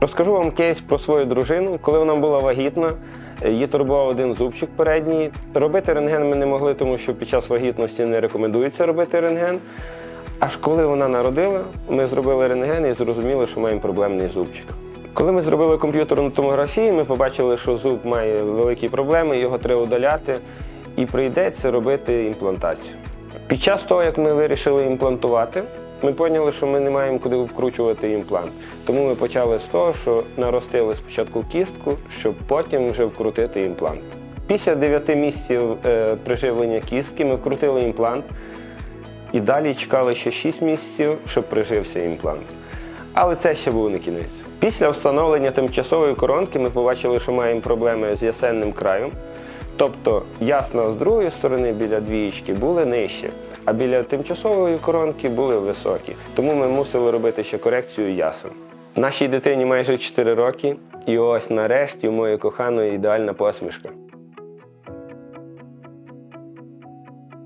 Розкажу вам кейс про свою дружину. Коли вона була вагітна, її турбував один зубчик передній. Робити рентген ми не могли, тому що під час вагітності не рекомендується робити рентген. Аж коли вона народила, ми зробили рентген і зрозуміли, що маємо проблемний зубчик. Коли ми зробили комп'ютерну томографію, ми побачили, що зуб має великі проблеми, його треба удаляти, і прийдеться робити імплантацію. Під час того, як ми вирішили імплантувати, ми поняли, що ми не маємо куди вкручувати імплант. Тому ми почали з того, що наростили спочатку кістку, щоб потім вже вкрутити імплант. Після 9 місяців е, приживлення кістки ми вкрутили імплант і далі чекали ще 6 місяців, щоб прижився імплант. Але це ще був не кінець. Після встановлення тимчасової коронки ми побачили, що маємо проблеми з ясенним краєм. Тобто ясна з другої сторони біля двієчки були нижче, а біля тимчасової коронки були високі. Тому ми мусили робити ще корекцію ясен. Нашій дитині майже 4 роки, і ось нарешті у моєї коханої ідеальна посмішка.